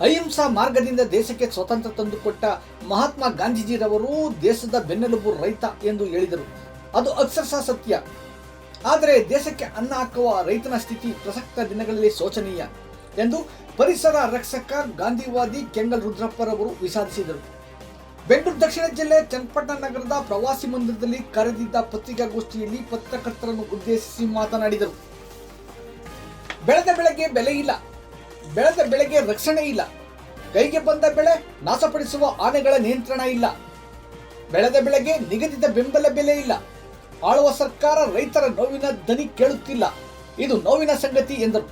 ಅಹಿಂಸಾ ಮಾರ್ಗದಿಂದ ದೇಶಕ್ಕೆ ಸ್ವತಂತ್ರ ತಂದುಕೊಟ್ಟ ಮಹಾತ್ಮ ಗಾಂಧೀಜಿರವರು ದೇಶದ ಬೆನ್ನೆಲುಬು ರೈತ ಎಂದು ಹೇಳಿದರು. ಅದು ಅಕ್ಷರಶಃ ಸತ್ಯ. ಆದರೆ ದೇಶಕ್ಕೆ ಅನ್ನ ಹಾಕುವ ರೈತನ ಸ್ಥಿತಿ ಪ್ರಸಕ್ತ ದಿನಗಳಲ್ಲಿ ಶೋಚನೀಯ ಎಂದು ಪರಿಸರ ರಕ್ಷಕ ಗಾಂಧಿವಾದಿ ಕೆಂಗಲ್ ರುದ್ರಪ್ಪರವರು ವಿಷಾದಿಸಿದರು. ಬೆಂಗಳೂರು ದಕ್ಷಿಣ ಜಿಲ್ಲೆ ಚನ್ನಪಟ್ಟಣ ನಗರದ ಪ್ರವಾಸಿ ಮಂದಿರದಲ್ಲಿ ಕರೆದಿದ್ದ ಪತ್ರಿಕಾಗೋಷ್ಠಿಯಲ್ಲಿ ಪತ್ರಕರ್ತರನ್ನು ಉದ್ದೇಶಿಸಿ ಮಾತನಾಡಿದರು. ಬೆಳೆದ ಬೆಳೆಗೆ ಬೆಲೆ ಇಲ್ಲ. ಬೆಳೆದ ಬೆಳೆಗೆ ರಕ್ಷಣೆ ಇಲ್ಲ. ಕೈಗೆ ಬಂದ ಬೆಳೆ ನಾಶಪಡಿಸುವ ಆನೆಗಳ ನಿಯಂತ್ರಣ ಇಲ್ಲ. ಬೆಳೆದ ಬೆಳೆಗೆ ನಿಗದಿತ ಬೆಂಬಲ ಬೆಲೆ ಇಲ್ಲ. ಆಳುವ ಸರ್ಕಾರ ರೈತರ ನೋವಿನ ದನಿ ಕೇಳುತ್ತಿಲ್ಲ. ಇದು ನೋವಿನ ಸಂಗತಿ ಎಂದರು.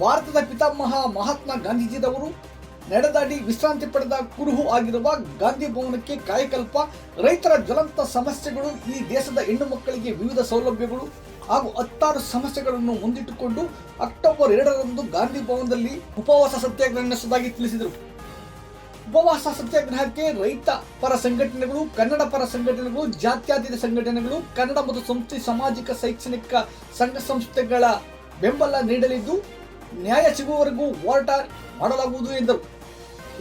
ಭಾರತದ ಪಿತಾಮಹ ಮಹಾತ್ಮ ಗಾಂಧೀಜಿದವರು ನಡೆದಾಡಿ ವಿಶ್ರಾಂತಿ ಪಡೆದ ಕುರುಹು ಆಗಿರುವ ಗಾಂಧಿ ಭವನಕ್ಕೆ ಕಾಯಕಲ್ಪ ರೈತರ ಜ್ವಲಂತ ಸಮಸ್ಯೆಗಳು ಈ ದೇಶದ ಹೆಣ್ಣು ಮಕ್ಕಳಿಗೆ ವಿವಿಧ ಸೌಲಭ್ಯಗಳು ಹಾಗೂ ಹತ್ತಾರು ಸಮಸ್ಯೆಗಳನ್ನು ಮುಂದಿಟ್ಟುಕೊಂಡು ಅಕ್ಟೋಬರ್ ಎರಡರಂದು ಗಾಂಧಿ ಭವನದಲ್ಲಿ ಉಪವಾಸ ಸತ್ಯಾಗ್ರಹ ನಡೆಸುವುದಾಗಿ ತಿಳಿಸಿದರು. ಉಪವಾಸ ಸತ್ಯಾಗ್ರಹಕ್ಕೆ ರೈತ ಪರ ಸಂಘಟನೆಗಳು, ಕನ್ನಡ ಪರ ಸಂಘಟನೆಗಳು, ಜಾತ್ಯಾತೀತ ಸಂಘಟನೆಗಳು, ಕನ್ನಡ ಮತ್ತು ಸಂಸ್ಥೆ ಸಾಮಾಜಿಕ, ಶೈಕ್ಷಣಿಕ ಸಂಘ ಸಂಸ್ಥೆಗಳ ಬೆಂಬಲ ನೀಡಲಿದ್ದು ನ್ಯಾಯ ಸಿಗುವವರೆಗೂ ಹೋರಾಟ ಮಾಡಲಾಗುವುದು ಎಂದರು.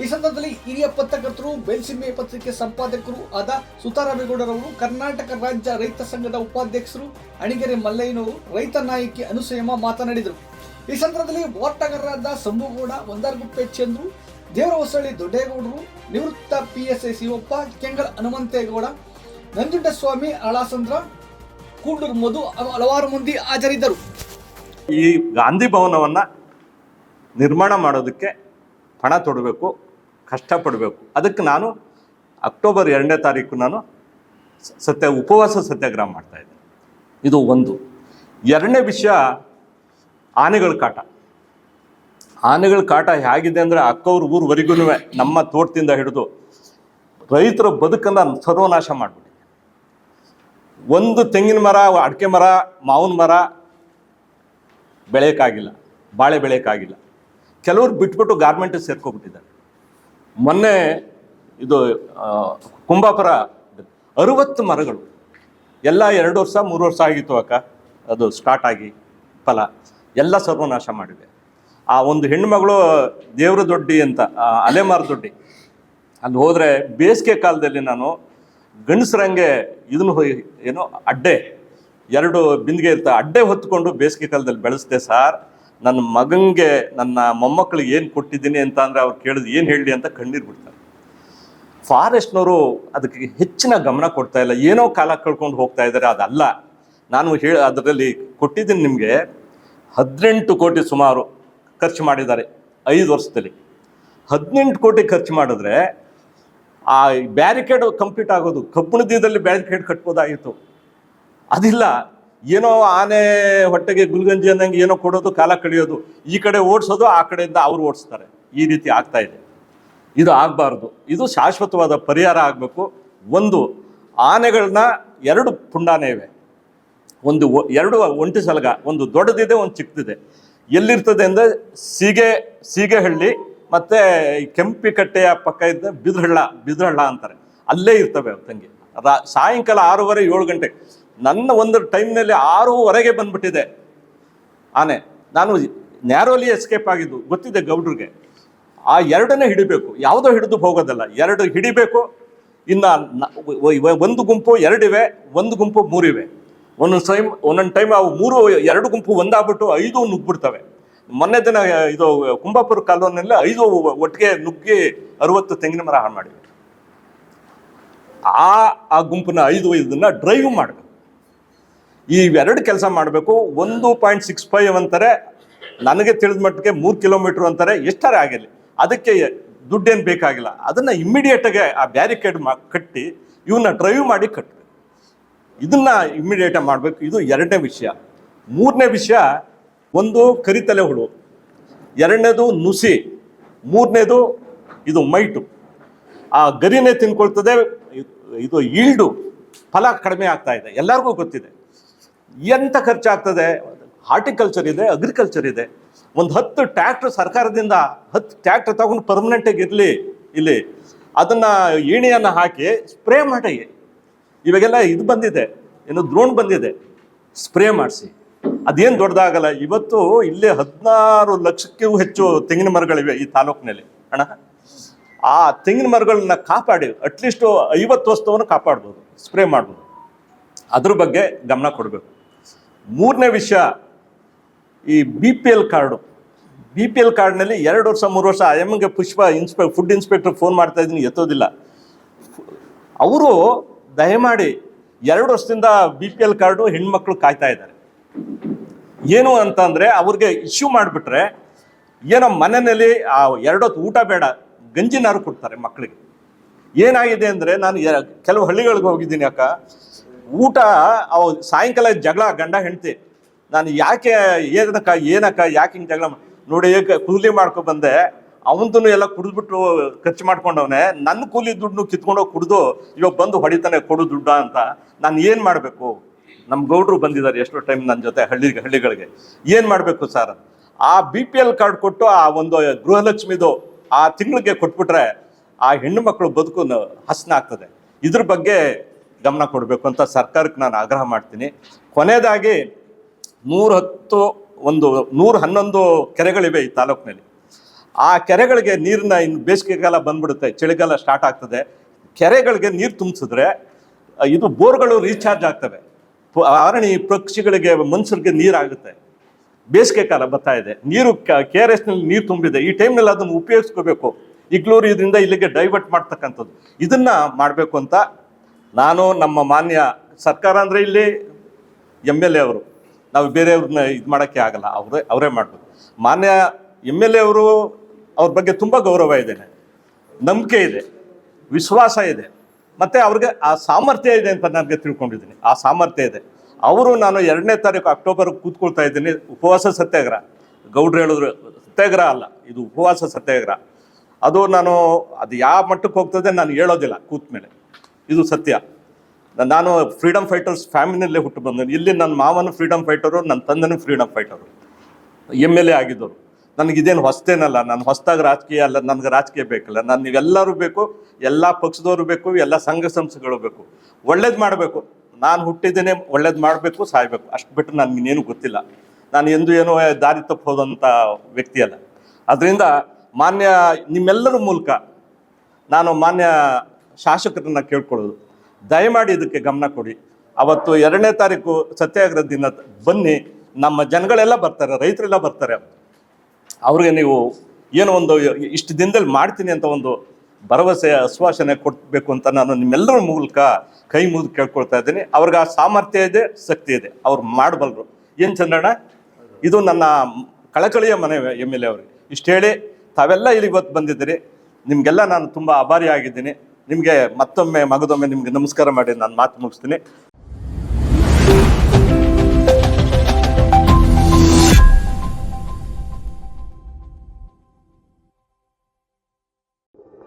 ಈ ಸಂದರ್ಭದಲ್ಲಿ ಹಿರಿಯ ಪತ್ರಕರ್ತರು ಬೆಲ್ಸಿಮೆ ಪತ್ರಿಕೆ ಸಂಪಾದಕರು ಆದ ಸುತಾರಾಮೇಗೌಡರವರು, ಕರ್ನಾಟಕ ರಾಜ್ಯ ರೈತ ಸಂಘದ ಉಪಾಧ್ಯಕ್ಷರು ಅಣಿಗೆರೆ ಮಲ್ಲಯ್ಯನವರು, ರೈತ ನಾಯಕಿ ಅನುಸಯಮ ಮಾತನಾಡಿದರು. ಈ ಸಂದರ್ಭದಲ್ಲಿ ಹೋರಾಟಗಾರರಾದ ಸಂಭುಗೌಡ, ಒಂದಾರ್ಗುಪ್ಪೆ ಚಂದ್ರು ದೇವರ ಹೊಸಳ್ಳಿ ದೊಡ್ಡೇಗೌಡರು, ನಿವೃತ್ತ P S I Shivappa Kengal Hanumantegowda, Nanjundaswamy Alasandra Kuduru Madhu ಹಲವಾರು ಮಂದಿ ಹಾಜರಿದ್ದರು. ಈ ಗಾಂಧಿ ಭವನವನ್ನು ನಿರ್ಮಾಣ ಮಾಡೋದಕ್ಕೆ ಹಣ ತೊಡಬೇಕು. ಕಷ್ಟಪಡಬೇಕು. ಅದಕ್ಕೆ ನಾನು ಅಕ್ಟೋಬರ್ ಎರಡನೇ ತಾರೀಕು ನಾನು ಸತ್ಯ, ಉಪವಾಸ ಸತ್ಯಾಗ್ರಹ ಮಾಡ್ತಾ ಇದ್ದೆ ಇದು ಒಂದು. ಎರಡನೇ ವಿಷಯ, ಆನೆಗಳ ಕಾಟ. ಆನೆಗಳ ಕಾಟ ಹೇಗಿದೆ ಅಂದರೆ ಅಕ್ಕವ್ರ ಊರ್ವರೆಗೂ ನಮ್ಮ ತೋಟದಿಂದ ಹಿಡಿದು ರೈತರ ಬದುಕನ್ನು ಸರ್ವನಾಶ ಮಾಡಿಬಿಟ್ಟಿದೆ. ಒಂದು ತೆಂಗಿನ ಮರ, ಅಡಿಕೆ ಮರ, ಮಾವಿನ ಮರ ಬೆಳೆಯೋಕ್ಕಾಗಿಲ್ಲ, ಬಾಳೆ ಬೆಳೆಯೋಕ್ಕಾಗಿಲ್ಲ. ಕೆಲವರು ಬಿಟ್ಬಿಟ್ಟು ಗಾರ್ಮೆಂಟ್ ಸೇರ್ಕೊಬಿಟ್ಟಿದ್ದಾರೆ. ಮೊನ್ನೆ ಇದು ಕುಂಬಾಪುರ ಅರುವತ್ತು ಮರಗಳು. ಎಲ್ಲ ಎರಡು ವರ್ಷ, ಮೂರು ವರ್ಷ ಆಗಿತ್ತು ಅಕ್ಕ. ಅದು ಸ್ಟಾರ್ಟ್ ಆಗಿ ಫಲ. ಎಲ್ಲ ಸರ್ವನಾಶ ಮಾಡಿದೆ. ಆ ಒಂದು ಹೆಣ್ಮಗಳು ದೇವ್ರ ದೊಡ್ಡಿ ಅಂತ ಅಲೆಮಾರ ದೊಡ್ಡಿ ಅಲ್ಲಿ ಹೋದರೆ ಬೇಸಿಗೆ ಕಾಲದಲ್ಲಿ ನಾನು ಗಂಡಸ್ರಂಗೆ ಇದನ್ನು ಹೊಯ್- ಏನು ಅಡ್ಡೆ, ಎರಡು ಬಿಂದಿಗೆ ಇರ್ತ ಅಡ್ಡೆ ಹೊತ್ಕೊಂಡು ಬೇಸಿಗೆ ಕಾಲದಲ್ಲಿ ಬೆಳೆಸ್ದೆ ಸಾರ್. ನನ್ನ ಮಗನಿಗೆ ನನ್ನ ಮೊಮ್ಮಕ್ಕಳಿಗೆ ಏನು ಕೊಟ್ಟಿದ್ದೀನಿ ಅಂತ ಅಂದರೆ ಅವ್ರು ಕೇಳಿದ್ರು ಏನು ಹೇಳಿ ಅಂತ ಕಣ್ಣೀರು ಬಿಡ್ತಾರೆ. ಫಾರೆಸ್ಟ್ನವರು ಅದಕ್ಕೆ ಹೆಚ್ಚಿನ ಗಮನ ಕೊಡ್ತಾ ಇಲ್ಲ. ಏನೋ ಕಾಲ ಕಳ್ಕೊಂಡು ಹೋಗ್ತಾ ಇದ್ದಾರೆ. ಅದಲ್ಲ. ನಾನು ಹೇಳ ಅದರಲ್ಲಿ ಕೊಟ್ಟಿದ್ದೀನಿ ನಿಮಗೆ ಹದಿನೆಂಟು ಕೋಟಿ ಸುಮಾರು ಖರ್ಚು ಮಾಡಿದ್ದಾರೆ ಐದು ವರ್ಷದಲ್ಲಿ. ಹದಿನೆಂಟು ಕೋಟಿ ಖರ್ಚು ಮಾಡಿದ್ರೆ ಆ ಬ್ಯಾರಿಕೇಡ್ ಕಂಪ್ಲೀಟ್ ಆಗೋದು. ಕಬ್ಬಣದಿಂದ ಬ್ಯಾರಿಕೇಡ್ ಕಟ್ಬೋದಾಗಿತ್ತು. ಅದಿಲ್ಲ. ಏನೋ ಆನೆ ಹೊಟ್ಟೆಗೆ ಗುಲ್ಗಂಜಿ ಅನ್ನಂಗೆ ಏನೋ ಕೊಡೋದು, ಕಾಲ ಕಳಿಯೋದು, ಈ ಕಡೆ ಓಡಿಸೋದು, ಆ ಕಡೆಯಿಂದ ಅವ್ರು ಓಡಿಸ್ತಾರೆ. ಈ ರೀತಿ ಆಗ್ತಾ ಇದೆ. ಇದು ಆಗಬಾರ್ದು. ಇದು ಶಾಶ್ವತವಾದ ಪರಿಹಾರ ಆಗಬೇಕು. ಒಂದು ಆನೆಗಳನ್ನ ಎರಡು ಪುಂಡಾನೆ ಇವೆ. ಒಂದು ಎರಡು ಒಂಟಿ ಸಲಗ, ಒಂದು ದೊಡ್ಡದಿದೆ, ಒಂದು ಚಿಕ್ಕದಿದೆ. ಎಲ್ಲಿರ್ತದೆ ಅಂದರೆ ಸೀಗೆ, ಸೀಗೆಹಳ್ಳಿ ಮತ್ತು ಕೆಂಪಿಕಟ್ಟೆಯ ಪಕ್ಕ ಇದ್ದ ಬಿದ್ರಹಳ್ಳ ಬಿದ್ರಹಳ್ಳ ಅಂತಾರೆ. ಅಲ್ಲೇ ಇರ್ತವೆ ತಂಗಿ. ರಾ, ಸಾಯಂಕಾಲ ಆರೂವರೆ ಏಳು ಗಂಟೆ. ನನ್ನ ಒಂದು ಟೈಮ್ನಲ್ಲಿ ಆರೂವರೆಗೆ ಬಂದ್ಬಿಟ್ಟಿದೆ. ಆನೆ, ನಾನು ನ್ಯಾರೋಲಿ ಎಸ್ಕೇಪ್ ಆಗಿದ್ದು, ಗೊತ್ತಿದೆ ಗೌಡ್ರಿಗೆ? ಆ ಎರಡನ್ನೇ ಹಿಡಿಬೇಕು. ಯಾವುದೋ ಹಿಡಿದು ಹೋಗೋದಲ್ಲ. ಎರಡು ಹಿಡಿಬೇಕು, ಇನ್ನು ಒಂದು ಗುಂಪು ಎರಡಿವೆ, ಒಂದು ಗುಂಪು ಮೂರಿವೆ. ಒಂದೊಂದು ಟೈಮ್ ಒಂದೊಂದು ಟೈಮ್ ಅವು ಮೂರು, ಎರಡು ಗುಂಪು ಒಂದಾಗ್ಬಿಟ್ಟು ಐದು ನುಗ್ಬಿಡ್ತವೆ ಮೊನ್ನೆ ದಿನ ಇದು ಕುಂಬಾಪುರ ಕಾಲೋನಿಯಲ್ಲಿ ಐದು ಒಟ್ಟಿಗೆ ನುಗ್ಗಿ ಅರವತ್ತು ತೆಂಗಿನ ಮರ ಹಾಳು ಮಾಡಿಬಿಟ್ರು ಆ ಆ ಗುಂಪಿನ ಐದು ಇದನ್ನ ಡ್ರೈವ್ ಮಾಡಬೇಕು ಈ ಎರಡು ಕೆಲಸ ಮಾಡಬೇಕು. ಒಂದು ಪಾಯಿಂಟ್ ಸಿಕ್ಸ್ ಫೈವ್ ಅಂತಾರೆ, ನನಗೆ ತಿಳಿದ ಮಟ್ಟಿಗೆ ಮೂರು ಕಿಲೋಮೀಟ್ರ್ ಅಂತಾರೆ, ಎಷ್ಟಾರೆ ಆಗಿರಲಿ. ಅದಕ್ಕೆ ದುಡ್ಡೇನು ಬೇಕಾಗಿಲ್ಲ. ಅದನ್ನು ಇಮ್ಮಿಡಿಯೇಟಾಗಿ ಆ ಬ್ಯಾರಿಕೇಡ್ ಮಾ, ಕಟ್ಟಿ ಇವನ್ನ ಡ್ರೈವ್ ಮಾಡಿ ಕಟ್ಟಬೇಕು ಇದನ್ನು ಇಮ್ಮಿಡಿಯೇಟಾಗಿ ಮಾಡಬೇಕು. ಇದು ಎರಡನೇ ವಿಷಯ. ಮೂರನೇ ವಿಷಯ, ಒಂದು ಕರಿತಲೆ ಹುಳು. ಎರಡನೇದು ನುಸಿ. ಮೂರನೇದು ಇದು ಮೈಟು. ಆ ಗರಿನೇ ತಿನ್ಕೊಳ್ತದೆ ಇದು ಈಲ್ಡು. ಫಲ ಕಡಿಮೆ ಆಗ್ತಾ ಇದೆ. ಎಲ್ಲರಿಗೂ ಗೊತ್ತಿದೆ. ಎಂತ ಖರ್ಚಾಗ್ತದೆ? ಹಾರ್ಟಿಕಲ್ಚರ್ ಇದೆ ಅಗ್ರಿಕಲ್ಚರ್ ಇದೆ. ಒಂದು ಹತ್ತು ಟ್ಯಾಕ್ಟ್ರ್ ಸರ್ಕಾರದಿಂದ, ಹತ್ತು ಟ್ಯಾಕ್ಟ್ರ್ ತಗೊಂಡು ಪರ್ಮನೆಂಟಾಗಿ ಇರಲಿ, ಇಲ್ಲಿ ಅದನ್ನು ಏಣಿಯನ್ನು ಹಾಕಿ ಸ್ಪ್ರೇ ಮಾಡಿ. ಇವಾಗೆಲ್ಲ ಇದು ಬಂದಿದೆ, ಏನು ದ್ರೋಣ್ ಬಂದಿದೆ. ಸ್ಪ್ರೇ ಮಾಡಿಸಿ. ಅದೇನು ದೊಡ್ಡದಾಗಲ್ಲ, ಇವತ್ತು ಇಲ್ಲೇ ಹದಿನಾರು ಲಕ್ಷಕ್ಕೂ ಹೆಚ್ಚು ತೆಂಗಿನ ಮರಗಳಿವೆ ಈ ತಾಲೂಕಿನಲ್ಲಿ. ಅಣ್ಣ, ಆ ತೆಂಗಿನ ಮರಗಳನ್ನ ಕಾಪಾಡಿ ಅಟ್ಲೀಸ್ಟ್ ಐವತ್ತು ವಸ್ತುವನ್ನು ಕಾಪಾಡ್ಬೋದು ಸ್ಪ್ರೇ ಮಾಡ್ಬೋದು. ಅದ್ರ ಬಗ್ಗೆ ಗಮನ ಕೊಡಬೇಕು. ಮೂರನೇ ವಿಷಯ, ಈ B P L card B P L ಕಾರ್ಡ್ನಲ್ಲಿ ಎರಡು ವರ್ಷ, ಮೂರು ವರ್ಷ ಐ ಎಮ್ಗೆ ಪುಷ್ಪ ಇನ್ಸ್ಪೆ ಫುಡ್ ಇನ್ಸ್ಪೆಕ್ಟರ್ ಫೋನ್ ಮಾಡ್ತಾ ಇದ್ದೀನಿ, ಎತ್ತೋದಿಲ್ಲ. ಅವರು ದಯಮಾಡಿ ಎರಡು ವರ್ಷದಿಂದ ಬಿ ಪಿ ಎಲ್ ಕಾರ್ಡು ಹೆಣ್ಮಕ್ಳು ಕಾಯ್ತಾ ಇದ್ದಾರೆ. ಏನು ಅಂತಂದರೆ ಅವ್ರಿಗೆ ಇಶ್ಯೂ ಮಾಡಿಬಿಟ್ರೆ, ಏನೋ ಮನೆಯಲ್ಲಿ, ಆ, ಎರಡೊತ್ತು ಊಟ ಬೇಡ, ಗಂಜಿನಾರು ಕೊಡ್ತಾರೆ ಮಕ್ಕಳಿಗೆ ಏನಾಗಿದೆ ಅಂದರೆ, ನಾನು ಕೆಲವು ಹಳ್ಳಿಗಳಿಗೆ ಹೋಗಿದ್ದೀನಿ ಅಕ್ಕ. ಊಟ, ಅವು ಸಾಯಂಕಾಲ ಜಗಳ, ಗಂಡ, ಹೆಂಡತಿ. ನಾನು ಯಾಕೆ, ಏನಕ್ಕ ಏನಕ್ಕ, ಯಾಕೆ ಹಿಂಗೆ ಜಗಳ ನೋಡಿ ಕೂಲಿ ಮಾಡ್ಕೊ ಬಂದೆ. ಅವಂತೂ ಎಲ್ಲ ಕುಡಿದ್ಬಿಟ್ಟು ಖರ್ಚು ಮಾಡ್ಕೊಂಡವನೆ. ನನ್ನ ಕೂಲಿ ದುಡ್ಡು ಕಿತ್ಕೊಂಡೋಗಿ ಕುಡಿದು, ಇವಾಗ ಬಂದು ಹೊಡಿತಾನೆ, ಕೊಡು ದುಡ್ಡ ಅಂತ. ನಾನು ಏನು ಮಾಡಬೇಕು? ನಮ್ಮ ಗೌಡ್ರು ಬಂದಿದ್ದಾರೆ ಎಷ್ಟೋ ಟೈಮ್ ನನ್ನ ಜೊತೆ ಹಳ್ಳಿ, ಹಳ್ಳಿಗಳಿಗೆ. ಏನು ಮಾಡಬೇಕು ಸರ್? ಆ ಬಿ ಪಿ ಎಲ್ ಕಾರ್ಡ್ ಕೊಟ್ಟು, ಆ ಒಂದು ಗೃಹಲಕ್ಷ್ಮಿದು ಆ ತಿಂಗಳಿಗೆ ಕೊಟ್ಬಿಟ್ರೆ, ಆ ಹೆಣ್ಣು ಮಕ್ಕಳು ಬದುಕು ಹಸನ ಆಗ್ತದೆ. ಇದ್ರ ಬಗ್ಗೆ ಗಮನ ಕೊಡಬೇಕು ಅಂತ ಸರ್ಕಾರಕ್ಕೆ ನಾನು ಆಗ್ರಹ ಮಾಡ್ತೀನಿ. ಕೊನೆಯದಾಗಿ ನೂರ ಹತ್ತು ಒಂದು ನೂರ ಹನ್ನೊಂದು ಕೆರೆಗಳಿವೆ ಈ ತಾಲೂಕಿನಲ್ಲಿ. ಆ ಕೆರೆಗಳಿಗೆ ನೀರನ್ನ ಇನ್ನು ಬೇಸಿಗೆಗಾಲ ಬಂದ್ಬಿಡುತ್ತೆ, ಚಳಿಗಾಲ ಸ್ಟಾರ್ಟ್ ಆಗ್ತದೆ. ಕೆರೆಗಳಿಗೆ ನೀರು ತುಂಬಿಸಿದ್ರೆ, ಇದು ಬೋರ್ಗಳು ರೀಚಾರ್ಜ್ ಆಗ್ತವೆ. ಆರಣಿ ಪಕ್ಷಿಗಳಿಗೆ, ಮನುಷ್ಯರಿಗೆ ನೀರಾಗುತ್ತೆ. ಬೇಸಿಗೆ ಕಾಲ ಬರ್ತಾ ಇದೆ. ನೀರು ಕೆ ಆರ್ ಎಸ್ನಲ್ಲಿ ನೀರು ತುಂಬಿದೆ. ಈ ಟೈಮ್ನಲ್ಲಿ ಅದನ್ನು ಉಪಯೋಗಿಸ್ಕೋಬೇಕು. ಇಗ್ಲೂರು ಇದರಿಂದ ಇಲ್ಲಿಗೆ ಡೈವರ್ಟ್ ಮಾಡ್ತಕ್ಕಂಥದ್ದು. ಇದನ್ನ ಮಾಡಬೇಕು ಅಂತ ನಾನು ನಮ್ಮ ಮಾನ್ಯ ಸರ್ಕಾರ ಅಂದರೆ ಇಲ್ಲಿ ಎಂ ಎಲ್ ಎ ಅವರು. ನಾವು ಬೇರೆಯವ್ರನ್ನ ಇದು ಮಾಡೋಕ್ಕೆ ಆಗಲ್ಲ, ಅವರೇ ಅವರೇ ಮಾಡಬೇಕು ಮಾನ್ಯ ಎಂ ಎಲ್ ಎ ಅವರು ಅವ್ರ ಬಗ್ಗೆ ತುಂಬ ಗೌರವ ಇದೆ. ನಂಬಿಕೆ ಇದೆ, ವಿಶ್ವಾಸ ಇದೆ. ಮತ್ತು ಅವ್ರಿಗೆ ಆ ಸಾಮರ್ಥ್ಯ ಇದೆ ಅಂತ ನನಗೆ ತಿಳ್ಕೊಂಡಿದ್ದೀನಿ. ಆ ಸಾಮರ್ಥ್ಯ ಇದೆ. ಅವರು ನಾನು ಎರಡನೇ ತಾರೀಕು ಅಕ್ಟೋಬರ್ ಕೂತ್ಕೊಳ್ತಾ ಇದ್ದೀನಿ. ಉಪವಾಸ ಸತ್ಯಾಗ್ರಹ. ಗೌಡ್ರು ಹೇಳಿದ್ರು, ಸತ್ಯಾಗ್ರಹ ಅಲ್ಲ, ಇದು ಉಪವಾಸ ಸತ್ಯಾಗ್ರಹ. ಅದು ನಾನು, ಅದು ಯಾವ ಮಟ್ಟಕ್ಕೆ ಹೋಗ್ತದೆ ನಾನು ಹೇಳೋದಿಲ್ಲ ಕೂತ ಮೇಲೆ ಇದು ಸತ್ಯ. ನಾನು ಫ್ರೀಡಮ್ ಫೈಟರ್ಸ್ ಫ್ಯಾಮಿಲಿನಲ್ಲೇ ಹುಟ್ಟು ಬಂದನು ಇಲ್ಲಿ ನನ್ನ ಮಾವನು ಫ್ರೀಡಮ್ ಫೈಟರು ನನ್ನ ತಂದೆನೂ freedom fighter M L A ಆಗಿದ್ದರು ನನಗಿದೇನು ಹೊಸ್ತೇನಲ್ಲ. ನಾನು ಹೊಸ್ದಾಗಿ ರಾಜಕೀಯ ಅಲ್ಲ, ನನಗೆ ರಾಜಕೀಯ ಬೇಕಲ್ಲ. ನಾನು ನೀವೆಲ್ಲರೂ ಬೇಕು, ಎಲ್ಲ ಪಕ್ಷದವರು ಬೇಕು, ಎಲ್ಲ ಸಂಘ ಸಂಸ್ಥೆಗಳು ಬೇಕು. ಒಳ್ಳೇದು ಮಾಡಬೇಕು. ನಾನು ಹುಟ್ಟಿದ್ದೇನೆ, ಒಳ್ಳೇದು ಮಾಡಬೇಕು, ಸಾಯಬೇಕು. ಅಷ್ಟು ಬಿಟ್ಟು ನನಗಿನ್ನೇನು ಗೊತ್ತಿಲ್ಲ. ನಾನು ಎಂದು ಏನೋ ದಾರಿ ತಪ್ಪೋದಂಥ ವ್ಯಕ್ತಿ ಅಲ್ಲ. ಅದರಿಂದ ಮಾನ್ಯ ನಿಮ್ಮೆಲ್ಲರ ಮೂಲಕ ನಾನು ಮಾನ್ಯ ಶಾಸಕರನ್ನ ಕೇಳ್ಕೊಳ್ಳೋದು. ದಯಮಾಡಿ ಇದಕ್ಕೆ ಗಮನ ಕೊಡಿ. ಅವತ್ತು ಎರಡನೇ ತಾರೀಕು ಸತ್ಯಾಗ್ರಹ ದಿನ ಬನ್ನಿ. ನಮ್ಮ ಜನಗಳೆಲ್ಲ ಬರ್ತಾರೆ, ರೈತರೆಲ್ಲ ಬರ್ತಾರೆ. ಅವ್ರಿಗೆ ನೀವು ಏನೋ ಒಂದು ಇಷ್ಟು ದಿನದಲ್ಲಿ ಮಾಡ್ತೀನಿ ಅಂತ ಒಂದು ಭರವಸೆ, ಆಶ್ವಾಸನೆ ಕೊಡಬೇಕು ಅಂತ ನಾನು ನಿಮ್ಮೆಲ್ಲರ ಮೂಲಕ ಕೈ ಮುಗಿದು ಕೇಳ್ಕೊಳ್ತಾ ಇದ್ದೀನಿ. ಅವ್ರಿಗೆ ಆ ಸಾಮರ್ಥ್ಯ ಇದೆ, ಶಕ್ತಿ ಇದೆ. ಅವ್ರು ಮಾಡಬಲ್ಲರು ಏನು ಚಂದ್ರಣ್ಣ? ಇದು ನನ್ನ ಕಳಕಳಿಯ ಮನೆ ಎಂ ಎಲ್ ಎ ಅವ್ರಿಗೆ ಇಷ್ಟು ಹೇಳಿ ತಾವೆಲ್ಲ ಇಲ್ಲಿ ಇವತ್ತು ಬಂದಿದ್ದೀರಿ. ನಿಮಗೆಲ್ಲ ನಾನು ತುಂಬ ಆಭಾರಿ ಆಗಿದ್ದೀನಿ ನಿಮಗೆ ಮತ್ತೊಮ್ಮೆ ಮಗದೊಮ್ಮೆ ನಿಮಗೆ ನಮಸ್ಕಾರ ಮಾಡಿ ನಾನು ಮಾತು ಮುಗಿಸ್ತೀನಿ.